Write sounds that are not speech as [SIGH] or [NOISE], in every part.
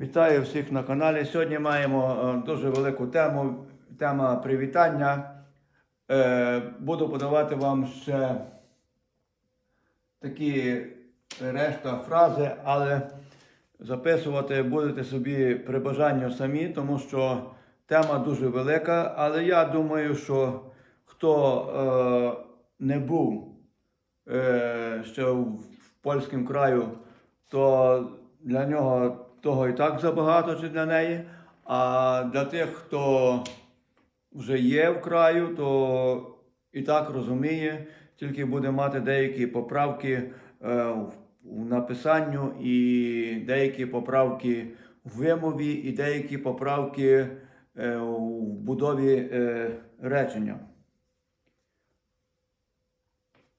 Вітаю всіх на каналі. Сьогодні маємо е, дуже велику тему. Тема привітання. Е, Буду подавати вам ще такі решта фрази, але записувати будете собі при бажанню самі, тому що тема дуже велика. Але я думаю, що хто е, не був ще в польському краю, то для нього того і так забагато чи для неї. А для тих, хто вже є в краю, то і так розуміє, тільки буде мати деякі поправки е, в, написанню, і деякі поправки в вимові, і деякі поправки е, в будові е, речення.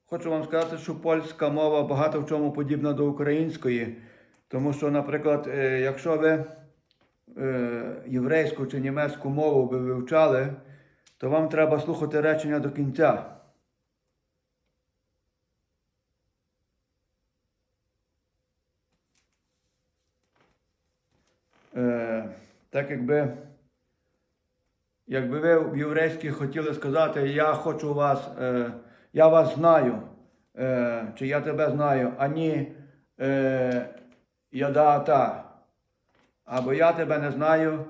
Хочу вам сказати, що польська мова багато в чому подібна до української. Тому що, наприклад, е, якщо ви е, єврейську чи німецьку мову би вивчали, то вам треба слухати речення до кінця. Е, так якби, якби ви в єврейській хотіли сказати, я хочу вас, я вас знаю, чи я тебе знаю, ані ядаата, або я тебе не знаю,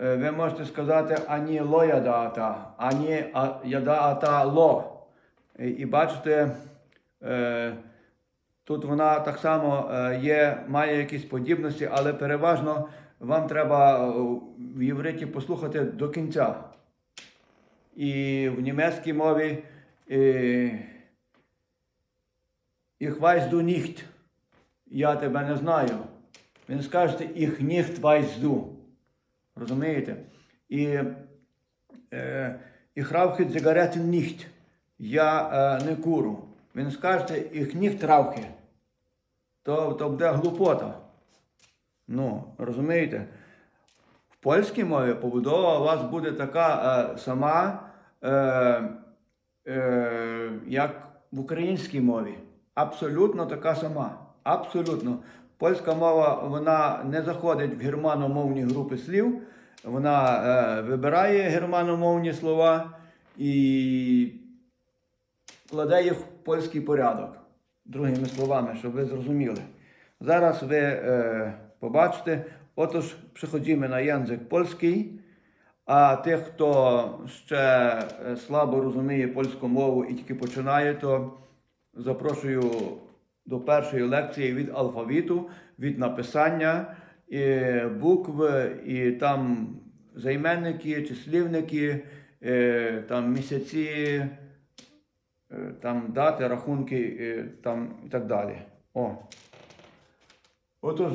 е, ви можете сказати ані ло ядаата, ані ядаата ло. І, і бачите, е, тут вона так само е, є, має якісь подібності, але переважно вам треба в євриті послухати до кінця. І в німецькій мові е, «Ich weiß du nicht» я тебе не знаю. Він скаже, їх nicht weißt du. Розумієте? І е, ich rauche Zigaretten nicht. Я е, не куру. Він скаже, їх nicht rauche. То, то буде глупота. Ну, розумієте? В польській мові побудова у вас буде така е, сама, е, е, як в українській мові. Абсолютно така сама. Абсолютно. Польська мова вона не заходить в германомовні групи слів. Вона е, вибирає германомовні слова і кладе їх в польський порядок. Другими словами, щоб ви зрозуміли. Зараз ви е, побачите, отож, приходимо на язик польський, а тих, хто ще е, слабо розуміє польську мову і тільки починає, то запрошую до першої лекції від алфавіту, від написання і букв, і там займенники, числівники, е, там місяці, е, там дати, рахунки е, там і так далі. О. Отож.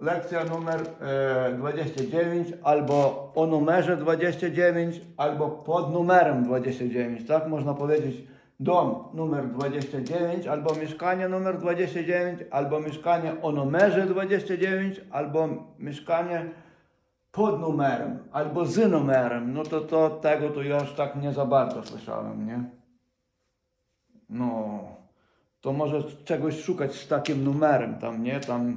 Lekcja numer e, 29, albo o numerze 29, albo pod numerem 29. Tak można powiedzieć dom numer 29, albo mieszkanie numer 29, albo mieszkanie o numerze 29, albo mieszkanie pod numerem, albo z numerem. No to, to tego to ja już tak nie za bardzo słyszałem, nie? No, to może czegoś szukać z takim numerem tam, nie? Tam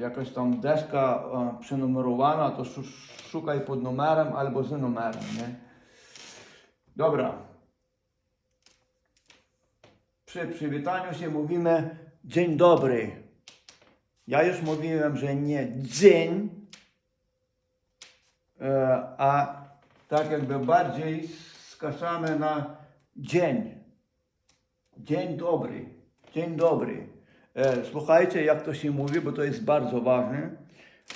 jakaś tam deska e, przenumerowana, to szu- szukaj pod numerem albo z numerem, nie? Dobra. Przy przywitaniu się mówimy dzień dobry. Ja już mówiłem, że nie dzień, e, a tak jakby bardziej skaszamy na dzień. Dzień dobry. Dzień dobry. E, Słuchajcie, jak to się mówi, bo to jest bardzo ważne,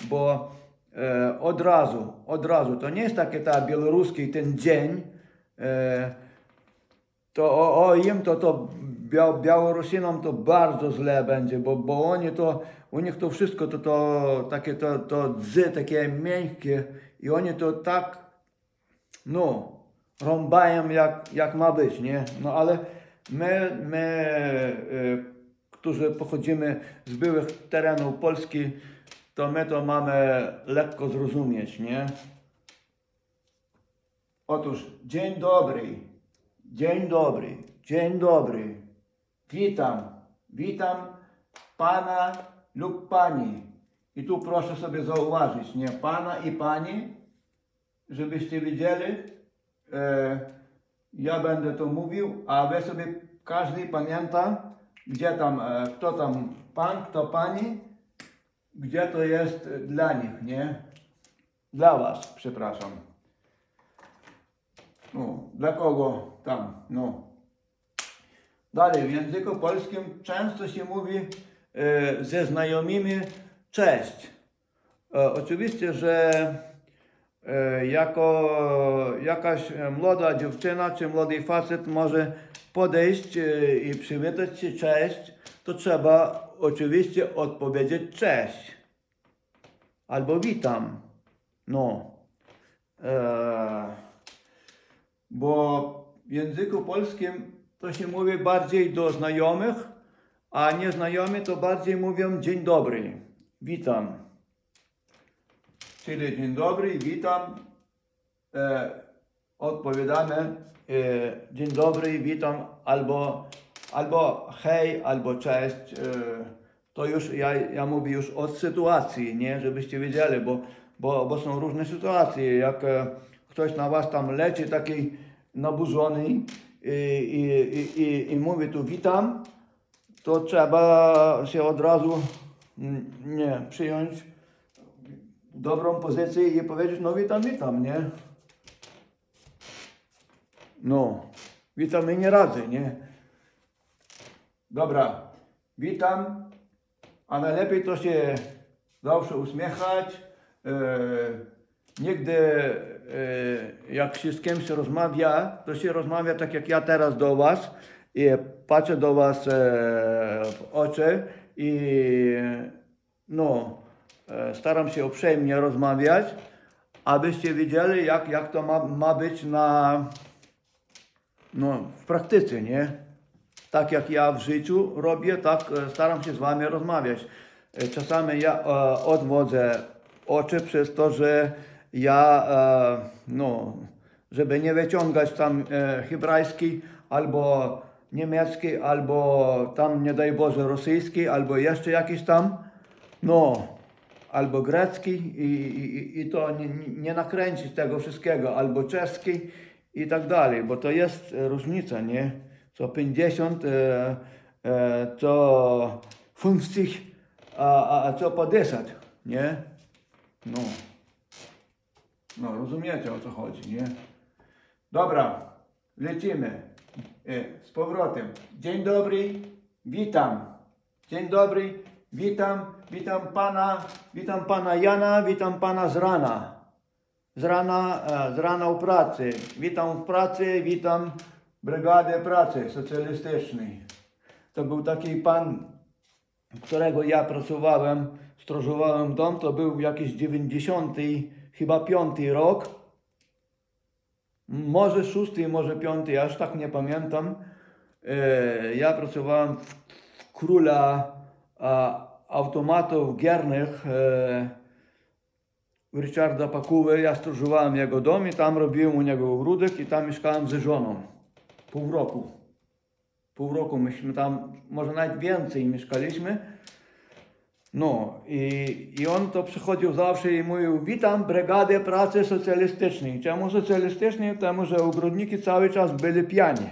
bo e, od razu, od razu, to nie jest takie ta białoruski ten dzień, to o, o im to, to Bia, Białorusinom to bardzo źle będzie, bo, bo oni to, u nich to wszystko to, to takie to, to dzy, takie miękkie i oni to tak, no, rąbają jak, jak ma być, nie? No ale my, my y, którzy pochodzimy z byłych terenów Polski, to my to mamy lekko zrozumieć, nie? Otóż dzień dobry, dzień dobry, dzień dobry. Witam, witam pana lub pani. I tu proszę sobie zauważyć, nie? Pana i pani, żebyście wiedzieli, e, ja będę to mówił, a wy sobie każdy pamięta, gdzie tam, e, kto tam pan, kto pani, gdzie to jest dla nich, nie? Dla was, przepraszam. No, dla kogo tam, no. Dalej, w języku polskim często się mówi e, ze znajomymi cześć. E, oczywiście, że e, jako jakaś młoda dziewczyna czy młody facet może podejść e, i przywitać się cześć, to trzeba oczywiście odpowiedzieć cześć. Albo witam. No. E, bo w języku polskim to się mówi bardziej do znajomych, a nieznajomi to bardziej mówią dzień dobry, witam. Czyli dzień dobry, witam. E, odpowiadamy e, dzień dobry, witam, albo, albo hej, albo cześć. E, to już ja, ja mówię już od sytuacji, nie, żebyście wiedzieli, bo, bo, bo są różne sytuacje. Jak e, ktoś na was tam leci taki naburzony i, i, i, i, i mówi tu witam, to trzeba się od razu mm, nie przyjąć dobrą pozycję i powiedzieć, no witam, witam, nie? No, witam i nie radzę, nie? Dobra, witam, a najlepiej to się zawsze uśmiechać. E, nigdy jak się z kimś rozmawia, to się rozmawia tak jak ja teraz do was i patrzę do was e, w oczy i no, e, staram się uprzejmie rozmawiać, abyście wiedzieli jak, jak to ma, ma być na, no, w praktyce, nie? Tak jak ja w życiu robię, tak e, staram się z wami rozmawiać. E, Czasami ja e, odwodzę oczy przez to, że ja, e, no, żeby nie wyciągać tam e, hebrajski albo niemiecki, albo tam, nie daj Boże, rosyjski, albo jeszcze jakiś tam, no, albo grecki i, i, i to nie, nie nakręcić tego wszystkiego, albo czeski i tak dalej, bo to jest różnica, nie? Co 50, e, e, co 50, a, a, a co 50, nie? No. No, rozumiecie o co chodzi, nie? Dobra, lecimy. E, z powrotem. Dzień dobry, witam. Dzień dobry, witam, witam pana, witam pana Jana, witam pana z rana. Z rana, e, z rana u pracy. Witam w pracy, witam Brygadę Pracy Socjalistycznej. To był taki pan, którego ja pracowałem, stróżowałem dom, to był jakiś 90, chyba 5 rok. Może szósty, może piąty, aż tak nie pamiętam. E, Ja pracowałem w króla automatów giernych e, Richarda Pakuły. Ja stróżowałem jego dom i tam robiłem u niego ogródek i tam mieszkałem ze żoną. Pół roku. Pół roku myśmy tam, może nawet więcej mieszkaliśmy. No i, i on to przychodził zawsze i mówił, witam brygadę pracy socjalistycznej. Czemu socjalistycznej? Temu, że ogrodniki cały czas byli pijani.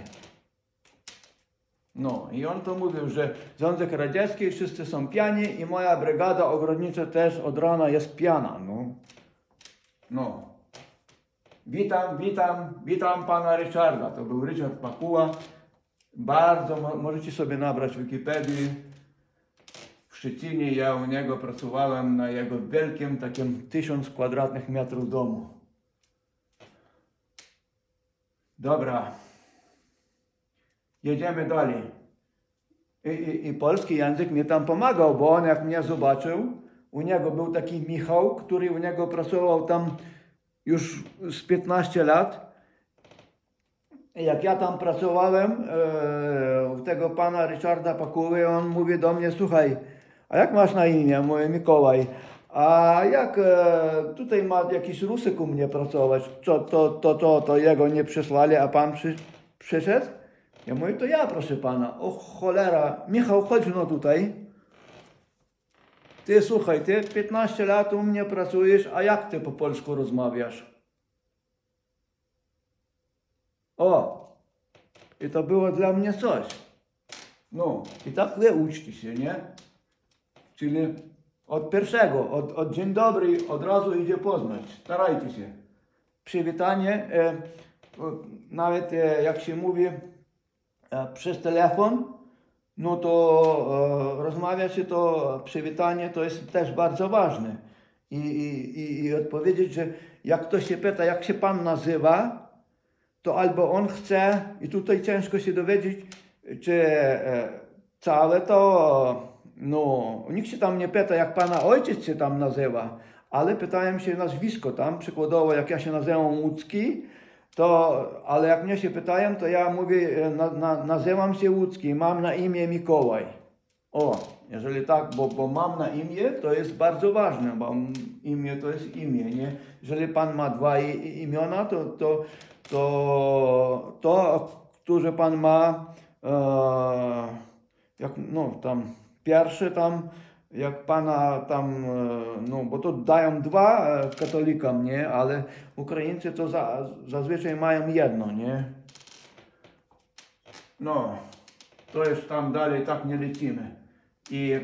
No i on to mówił, że Związek Radziecki wszyscy są pijani i moja brygada ogrodnicza też od rana jest pijana. No. no. Witam, witam, witam pana Richarda. To był Richard Pakuła. Bardzo mo- możecie sobie nabrać w Wikipedii. Szczecinie ja u niego pracowałem na jego wielkim, takim tysiąc kwadratnych metrów domu. Dobra. Jedziemy dalej. I, i, I polski język mi tam pomagał, bo on jak mnie zobaczył, u niego był taki Michał, który u niego pracował tam już z 15 lat. Jak ja tam pracowałem e, u tego pana Richarda Pakuły, on mówi do mnie, słuchaj, a jak masz na imię? Mówię, Mikołaj. A jak e, tutaj ma jakiś Rusek u mnie pracować, co, to, to, to, to jego nie przysłali, a pan przy, przyszedł? Ja mówię, to ja proszę pana. O cholera, Michał, chodź no tutaj. Ty słuchaj, ty 15 lat u mnie pracujesz, a jak ty po polsku rozmawiasz? O! I to było dla mnie coś. No, i tak wy uczcie się, nie? Czyli od pierwszego, od, od dzień dobry od razu idzie poznać. Starajcie się. Przywitanie, e, nawet e, jak się mówi e, przez telefon, no to e, rozmawia się to przywitanie to jest też bardzo ważne. I, i, i, I odpowiedzieć, że jak ktoś się pyta, jak się pan nazywa, to albo on chce, i tutaj ciężko się dowiedzieć, czy e, całe to, no, nikt się tam nie pyta, jak pana ojciec się tam nazywa, ale pytają się nazwisko tam, przykładowo jak ja się nazywam Łódzki, to, ale jak mnie się pytają, to ja mówię, e, na, na, nazywam się Łódzki, mam na imię Mikołaj. O, jeżeli tak, bo, bo mam na imię, to jest bardzo ważne, bo imię to jest imię, nie? Jeżeli pan ma dwa imiona, to, to, to, to, które pan ma, e, jak, no tam, pierwsze tam, jak pana tam, e, no bo to dają dwa e, katolikom, nie? Ale Ukraińcy to za, zazwyczaj mają jedno, nie? No, to jest tam dalej, tak nie lecimy. I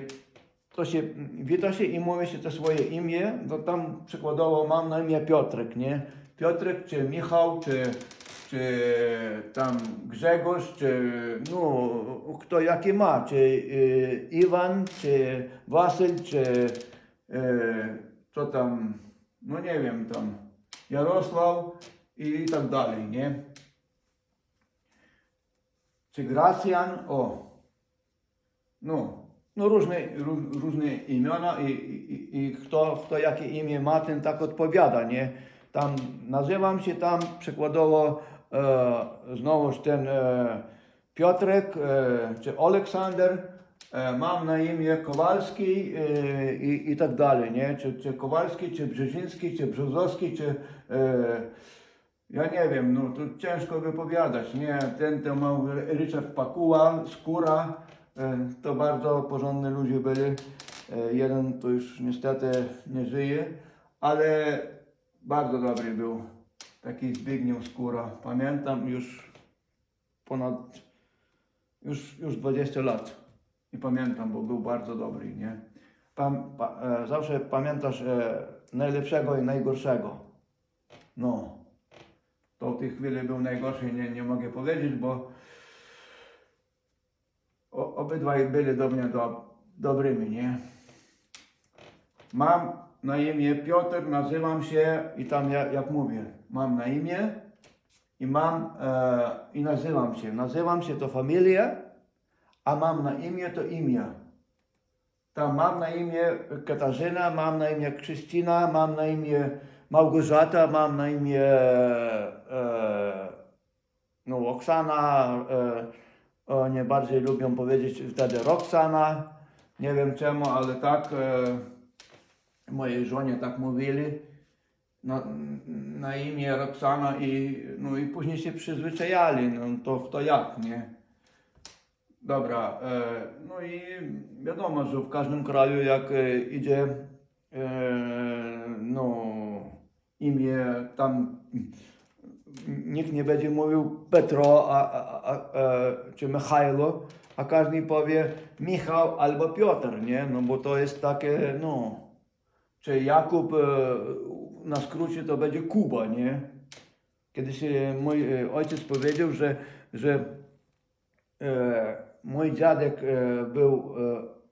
to się, wita się i mówi się to swoje imię, to tam przykładowo mam na imię Piotrek, nie? Piotrek, czy Michał, czy, czy tam Grzegorz, czy no, kto jaki ma, czy y, Iwan, czy Wasyl, czy y, co tam, no nie wiem, tam Jarosław i tak dalej, nie? Czy Gracjan, o, no, no różne, ró- różne imiona i, i, i kto, kto jakie imię ma, ten tak odpowiada, nie? Tam nazywam się tam przykładowo e, znowuż ten e, Piotrek e, czy Aleksander, mam na imię Kowalski i, i tak dalej, nie? Czy, czy Kowalski, czy Brzeziński, czy Brzozowski, czy ja nie wiem, no to ciężko wypowiadać, nie? Ten to ma Richard Pakuła, Skóra, to bardzo porządni ludzie byli. Jeden to już niestety nie żyje, ale bardzo dobry był. Taki Zbigniew Skóra. Pamiętam już ponad, już, już 20 lat. I pamiętam, bo był bardzo dobry, nie? Pam, pa, e, zawsze pamiętasz e, najlepszego i najgorszego. No. To w tej chwili był najgorszy, nie, nie mogę powiedzieć, bo o, obydwaj byli do mnie do, dobrymi, nie? Mam na imię Piotr, nazywam się i tam ja, jak mówię, mam na imię i mam e, i nazywam się. Nazywam się to familia, a mam na imię to imię. Tam mam na imię Katarzyna, mam na imię Krzystyna, mam na imię Małgorzata, mam na imię e, no, Oksana. E, oni bardziej lubią powiedzieć wtedy Roxana. Nie wiem czemu, ale tak e, mojej żonie tak mówili. Na, na imię Roxana i, no, i później się przyzwyczajali, no to kto jak, nie? Dobra, e, no i wiadomo, że w każdym kraju jak e, idzie e, no, imię tam nikt nie będzie mówił Petro a, a, a, a, czy Michajlo, a każdy powie Michał albo Piotr, nie? No bo to jest takie, no, czy Jakub e, na skrócie to będzie Kuba, nie? Kiedyś e, mój e, ojciec powiedział, że, że e, mój dziadek e, był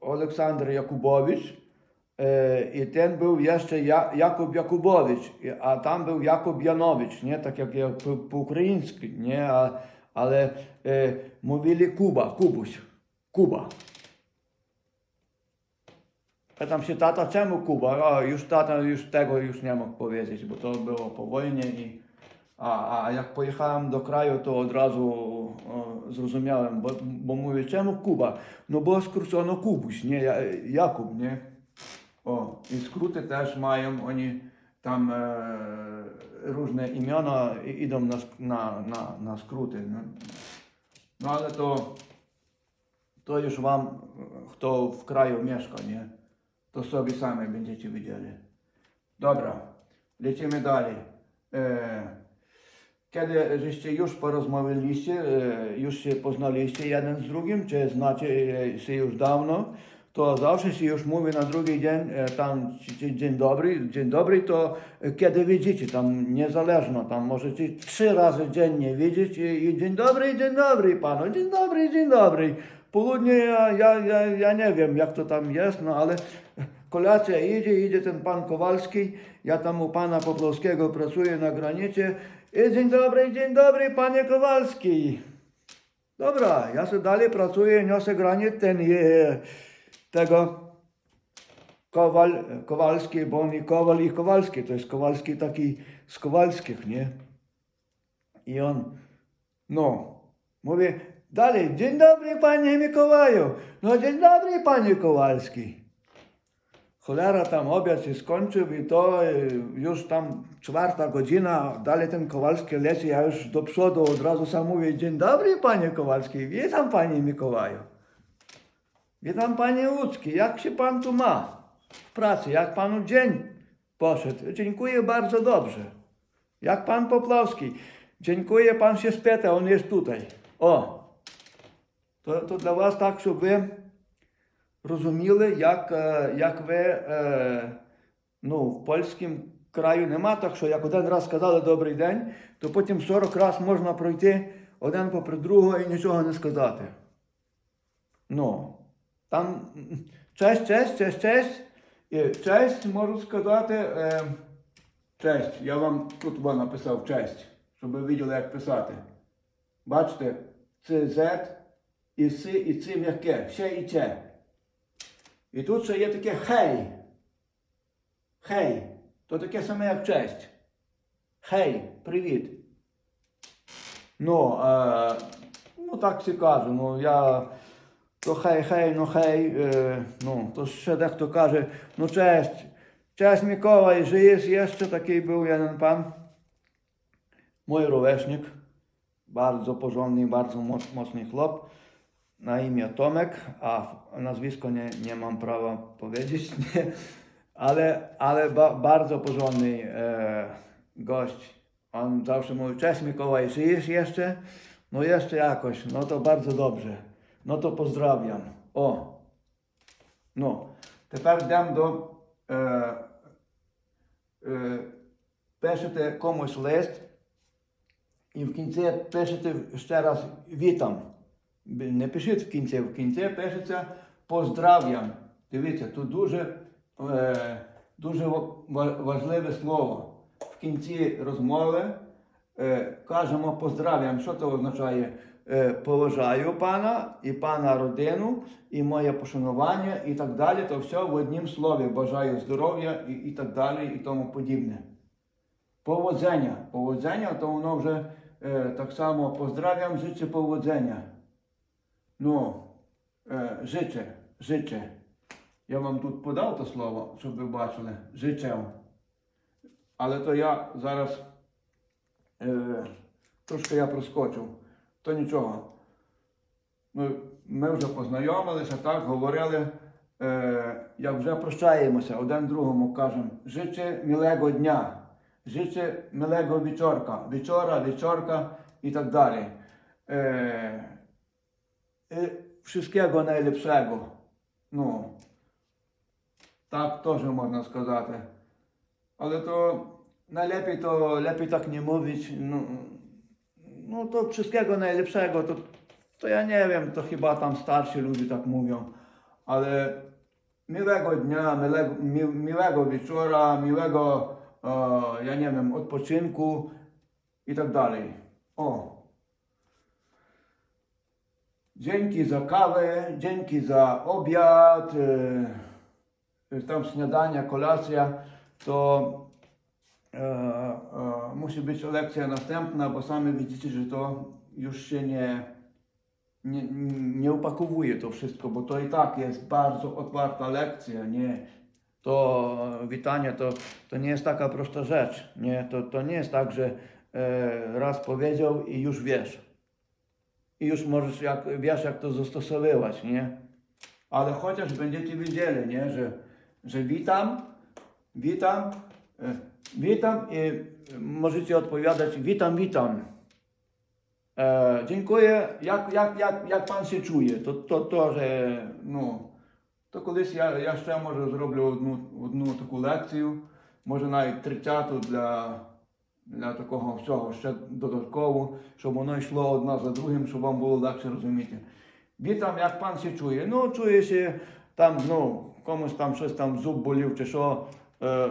e, Aleksander Jakubowicz e, i ten był jeszcze ja, Jakub Jakubowicz, a tam był Jakub Janowicz, nie? Tak jak ja po, po ukraińsku, nie? A, ale e, mówili Kuba, Kubuś, Kuba. Pytam się tata, czemu Kuba? A już tata już tego już nie mógł powiedzieć, bo to było po wojnie i a, a jak pojechałem do kraju, to od razu zrozumiałem, bo, bo mówię, czemu Kuba? No bo skrócono Kubuś, nie Ja- Jakub, nie? O, i skróty też mają, oni tam e, różne imiona idą na, na, na, na skróty. No. no ale to, to już wam, kto w kraju mieszka, nie? To sobie sami będziecie widzieli. Dobra, lecimy dalej. E, kiedy żeście już porozmawialiście, e, już się poznaliście jeden z drugim, czy znacie się już dawno, to zawsze się już mówi na drugi dzień, e, tam dzień dobry, dzień dobry, to kiedy widzicie, tam niezależno, tam możecie trzy razy dziennie widzieć i, i dzień dobry, dzień dobry panu, dzień dobry, dzień dobry. Południe ja, ja, ja, ja nie wiem jak to tam jest, no ale kolacja idzie, idzie ten pan Kowalski, ja tam u pana Poplowskiego pracuję na granicie i dzień dobry, dzień dobry panie Kowalski. Dobra, ja sobie dalej pracuję, niosę granic ten e, tego Kowal, Kowalski, bo on i Kowal i Kowalski, to jest Kowalski taki z Kowalskich, nie? I on, no, mówi dalej, dzień dobry panie Mikołaju, no dzień dobry panie Kowalski cholera, tam obiad się skończył i to y, już tam czwarta godzina, dalej ten Kowalski leci, ja już do przodu od razu sam mówię, dzień dobry panie Kowalski, witam panie Mikołaju. Witam panie Łódzki, jak się pan tu ma w pracy, jak panu dzień poszedł? Dziękuję bardzo dobrze. Jak pan Poplowski? Dziękuję, pan się spyta, on jest tutaj. O, to, to dla was tak, żeby розуміли, як, е, як ви е, ну, в польському краю нема так, що як один раз сказали добрий день, то потім 40 раз можна пройти один попри другого і нічого не сказати. Ну, там честь, честь, честь, честь. Честь можу сказати. Е, честь. Я вам тут во написав честь, щоб ви бачили, як писати. Бачите, це Z і С, і Ц м'яке, ще і Че. І тут ще є таке хей. Хей. То таке саме як честь. Хей, привіт. Ну, е, ну так всі кажу, ну я. То хей, хей, ну хей, е, ну, то ще дехто каже, ну честь, честь Миколай, żyjesz jeszcze, taki był jeden pan, mój rówieśnik, bardzo porządny, bardzo moc, mocny chłop, na imię Tomek, a nazwisko nie, nie mam prawa powiedzieć, [LAUGHS] nie, ale, ale ba, bardzo porządny e, gość. On zawsze mówi, cześć Mikołaj, żyjesz jeszcze? No jeszcze jakoś, no to bardzo dobrze. No to pozdrawiam. O, no, тепер йдемо до е, е, пишете комусь лист і в кінці пишете ще раз вітам. Не пишіть в кінці, в кінці пишеться поздрав'ям. Дивіться, тут дуже, е, дуже ва- ва- важливе слово. В кінці розмови е, кажемо поздрав'ям. Що це означає? Е, поважаю пана і пана родину, і моє пошанування, і так далі. То все в однім слові. Бажаю здоров'я і, і так далі, і тому подібне. Повоdzenia. Повоdzenia, то воно вже е, так само поздрав'ям, życzę повоdzenia. Ну, е, życzę, życzę. Я вам тут подав то слово, щоб ви бачили. Życzę. Але то я зараз е, трошки я проскочив. То нічого. Ми, ми вже познайомилися, так, говорили, е, як вже прощаємося, один другому кажемо, życzę милego дня, милego wieczorka, wieczora, wieczorka i tak dalej. E, i wszystkiego najlepszego. No, tak теж можна сказати. Але то najlepiej to lepiej tak nie mówić. No, no to wszystkiego najlepszego, to, to ja nie wiem, to chyba tam starsi ludzie tak mówią. Ale miłego dnia, miłego, mi, miłego wieczora, miłego, e, ja nie wiem, odpoczynku i tak dalej. O. Dzięki za kawę, dzięki za obiad, e, tam śniadania, kolacja, to e, e, musi być lekcja następna, bo sami widzicie, że to już się nie, nie, nie upakowuje to wszystko, bo to i tak jest bardzo otwarta lekcja, nie? To witanie to, to nie jest taka prosta rzecz, nie? To, to nie jest tak, że e, raz powiedział i już wiesz I już możesz, jak, wiesz jak to zastosowywać, nie? Ale chociaż będziecie wiedzieli, nie? Że że witam, witam, e, witam i możecie odpowiadać witam, witam. E, dziękuję, jak, jak, jak, jak pan się czuje? To, to, to że ну, то колись я, я ще може зроблю одну, одну таку лекцію, може навіть 30-ту для, для такого всього ще додатково, щоб воно йшло одна за другим, щоб вам було легше розуміти. Вітам, як пан się чує? Ну, чує się там, ну, комусь там щось там зуб болів чи що. Е,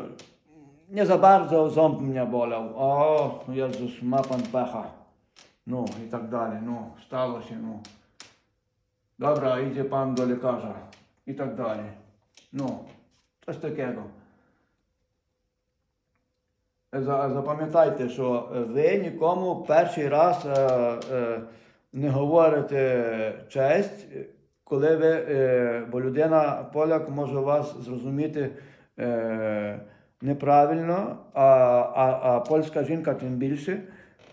nie za bardzo ząb mnie bolał. O, Jezus, ma pan pecha. No i tak dalej, no, stało się, no. Dobra, idzie pan do lekarza. I tak dalej. За- Запам'ятайте, що ви нікому перший раз е, е, не говорите честь, коли ви, е, бо людина, поляк може вас зрозуміти е, неправильно, а, а, а польська жінка тим більше,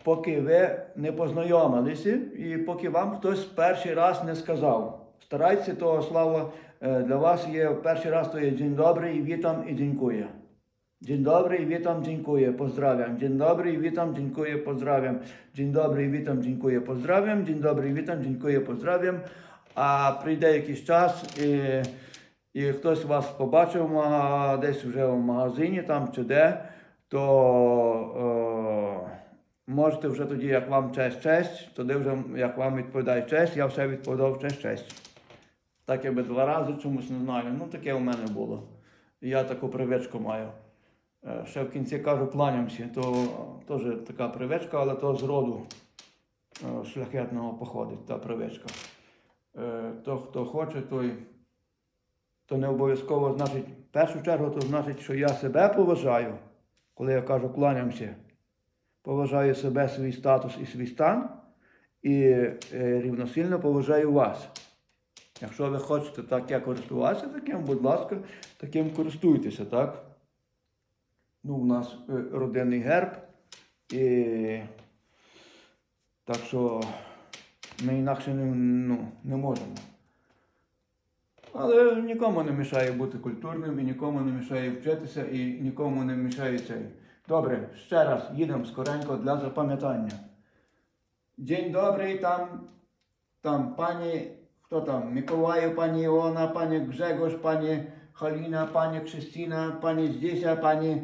поки ви не познайомилися і поки вам хтось перший раз не сказав. Старайтеся того слова е, для вас є перший раз то є день добрий, вітам і дякую. Dzień dobry, witam, dziękuję, pozdrawiam. Dzień dobry, witam, dziękuję, pozdrawiam. Dzień dobry, witam, dziękuję, pozdrawiam. Dzień dobry, witam, dziękuję, pozdrawiam. А прийде якийсь час, і, і хтось вас побачив десь вже в магазині там чи де, то е, можете вже тоді, як вам честь, честь, тоді вже як вам відповідає честь, я все відповідав честь, честь. Так якби два рази чомусь не знаю. Ну таке у мене було. Я таку привичку маю. Е, Ще в кінці кажу, кланямся, то теж така привичка, але то з роду е, шляхетного походить та привичка. Е, То, хто хоче, той, то не обов'язково значить, в першу чергу, то значить, що я себе поважаю, коли я кажу кланямся, поважаю себе, свій статус і свій стан, і рівносильно поважаю вас. Якщо ви хочете таке користуватися таким, будь ласка, таким користуйтеся, так? Ну, у нас е, родинний герб. І... Так що ми інакше не, ну, не можемо. Але нікому не мішає бути культурним, і нікому не мішає вчитися, і нікому не мішає цей. Добре, ще раз їдемо скоренько для запам'ятання. День добрий, там, там пані, хто там? Миколаю, пані Іона, пані Гжегош, пані Халіна, пані Кристина, пані Здіся, пані e,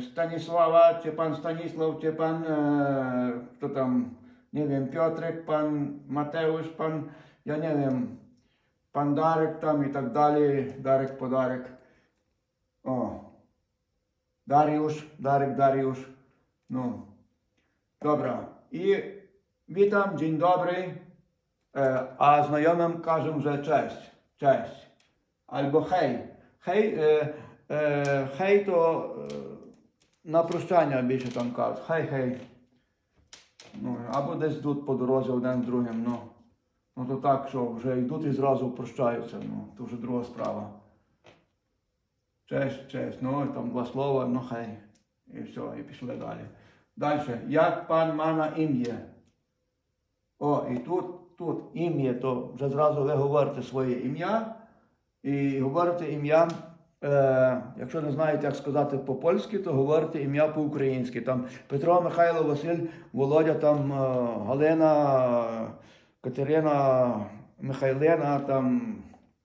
Stanisława, czy pan Stanisław, czy pan, e, kto tam, nie wiem, Piotrek, pan Mateusz, pan, ja nie wiem, pan Darek tam i tak dalej, Darek, Podarek. O, Dariusz, Darek, Dariusz, no. Dobra, i witam, dzień dobry, e, a znajomym każą, że cześć, cześć, albo hej, hej, e, Е, хей, то е, на прощання більше там кажуть. Хей, хей. Ну, або десь йдуть по дорозі один з другим. Ну, ну то так, що вже йдуть і зразу прощаються. Ну, то вже друга справа. Честь, честь. Ну, там два слова, ну хей. І все, і пішли далі. Далі. Як пан мана ім'я? О, і тут, тут ім'я, то вже зразу ви говорите своє ім'я. І говорите ім'я. Е, якщо не знаєте, як сказати по-польськи, то говорите ім'я по-українськи. Там Петро, Михайло, Василь, Володя, там е, Галина, Катерина, Михайлина, там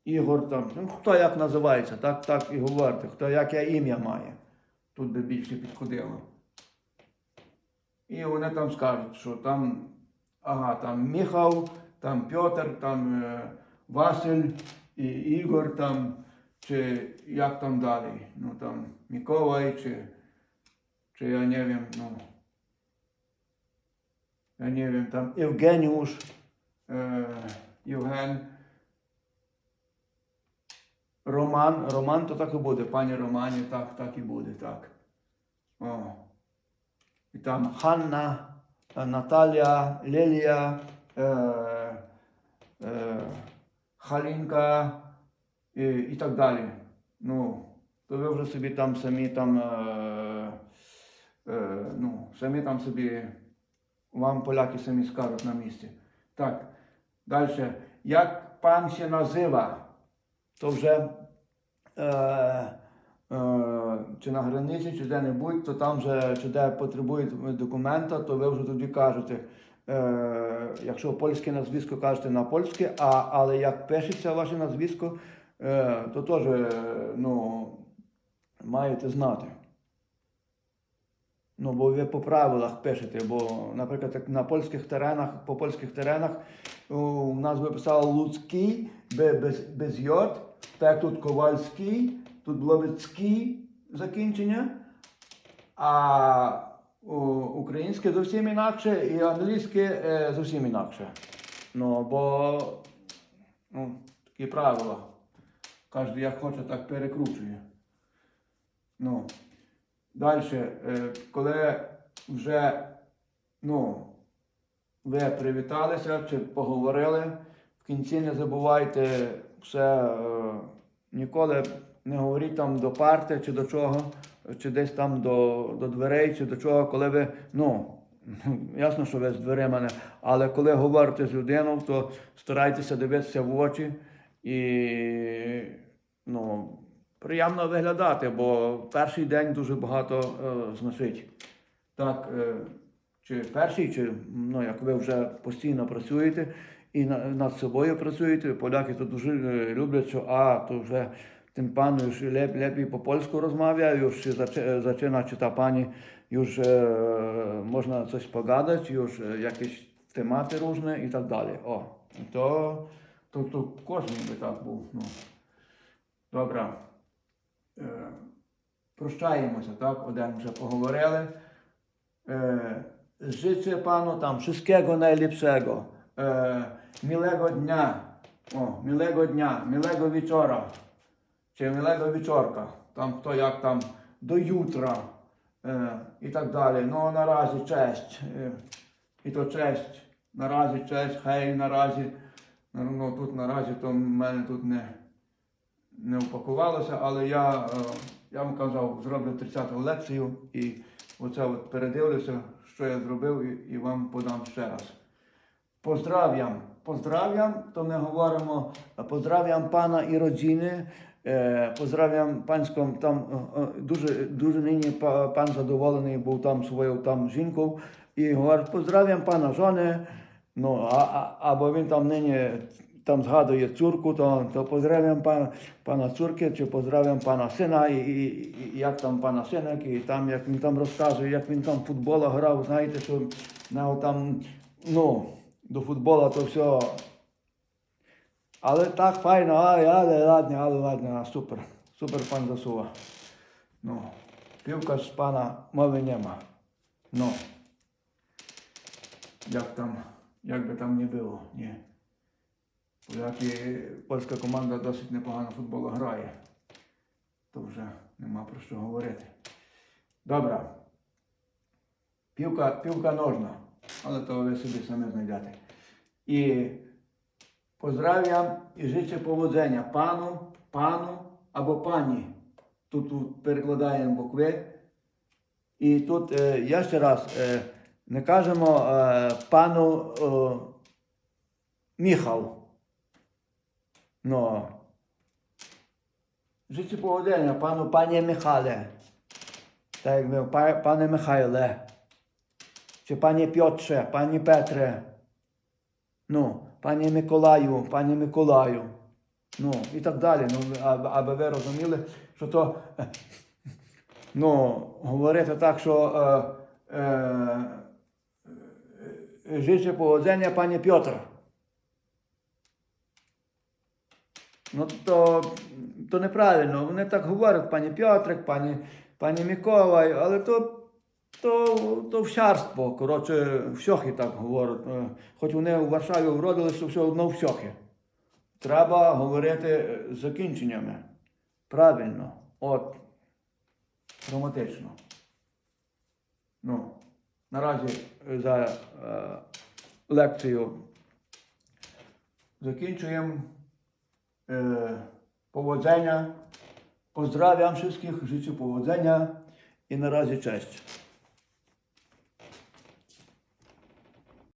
Ігор, там, ну, хто як називається, так, так і говорите, хто яке ім'я має. Тут би більше підходило. І вони там скажуть, що там, ага, там Міхал, там Петр, там е, Василь, і Ігор, там czy jak tam dalej, no tam Mikołaj, czy, czy ja nie wiem, no, ja nie wiem, tam Eugeniusz, e, Євген, Роман, Роман то так і буде, пані Романі, так, так і буде, так. О. І там Ханна, е, Наталія, Лілія, е, е, Халінка, і, і так далі. Ну, то ви вже собі там самі там, е, е, ну, самі там собі, вам поляки самі скажуть на місці. Так, далі. Як пан się nazywa? То вже е, е, чи на границі, чи де-небудь, то там же, чи де потребують документа, то ви вже тоді кажете. Е, якщо польське назвісько кажете на польське, а, але як пишеться ваше назвісько, е, то теж е, ну, маєте знати. Ну, бо ви по правилах пишете, бо, наприклад, на польських теренах, по польських теренах у нас би писало Луцький без, без йод, так тут Ковальський, тут було б «цький» закінчення, а українське зовсім інакше і англійське е, зовсім інакше. Ну, бо ну, такі правила. Кожен як хоче, так перекручує. Ну, Далі, коли вже ну, ви привіталися чи поговорили, в кінці не забувайте все, е, ніколи не говоріть там до парти чи до чого, чи десь там до, до дверей, чи до чого, коли ви, ну, [LAUGHS] ясно, що ви з дверима але коли говорите з людиною, то старайтеся дивитися в очі і ну, приємно виглядати, бо перший день дуже багато е, значить. Так, е, чи перший, чи ну, як ви вже постійно працюєте і на- над собою працюєте, поляки дуже е, люблять, що а, то вже ten pan już lep, lepiej po polsku rozmawia, już się zaczy, zaczyna, czy ta pani już e, można coś pogadać, już e, jakieś tematy różne i tak dalej. O, to, to, to кожен би так був. Ну. Добре. Е, прощаємося, так? Один вже поговорили. E. E, dnia, miłego wieczora. Czy miłego wieczorka. Tam kto jak tam do jutra. E, I tak dalej. No na razie, cześć. E, I to cześć. Na razie, cześć, hej, na razie. No, no тут на разі то в мене тут не, не упакувалося, але я, е, я вам казав, зроблю 30-ту лекцію і оце от передивлюся, що я зробив, і, і вам подам ще раз. Поздрав'ям. Поздрав'ям, то ми говоримо, е, поздрав'ям пана і родини. е, Поздрав'ям панськом там дуже, дуже нині пан задоволений був там своєю там жінкою. І говорить, поздрав'ям пана жони. Ну, а, а, або він там нині там згадує цурку, то, то поздрав'ям пана, пана цурки, чи поздрав'ям пана сина, і, і, і як там пана сина, і там, як він там розказує, як він там футбола грав, знаєте, що на, там, ну, до футбола то все. Але так файно, але, але ладно, але ладно, супер. Супер пан засува. Ну, півка з пана мови нема. Ну. Як там, як би там не було, ні. Поляки, польська команда досить непогано в футбол грає. То вже нема про що говорити. Добре. Півка, півка ножна, але то ви собі самі знайдете. І поздрав'ям і życzę powodzenia пану, пану або пані. Тут, тут перекладаємо букви. І тут е, я ще раз е, не кажемо е, пану е, Міхал. Ну. Життя погодення, пану пані Михайле. Так як ми, пане Михайле. Чи пані Пьотре, пані Петре. Ну, пані Миколаю, пані Миколаю. Ну, і так далі. Ну, Аби ви розуміли, що то [LAUGHS] ну, говорити так, що е, е, е життя погодження пані Пьотр. Ну, то, то неправильно. Вони так говорять, пані Пьотрик, пані, пані Миколай, але то, то, то вщарство. Коротше, всьохи так говорять. Е, Хоч вони у Варшаві вродилися, все одно всьохи. Треба говорити е, з закінченнями. Правильно. От. Граматично. Ну, наразі за е, лекцію закінчуємо. E, powodzenia. Pozdrawiam wszystkich, życzę powodzenia i na razie cześć.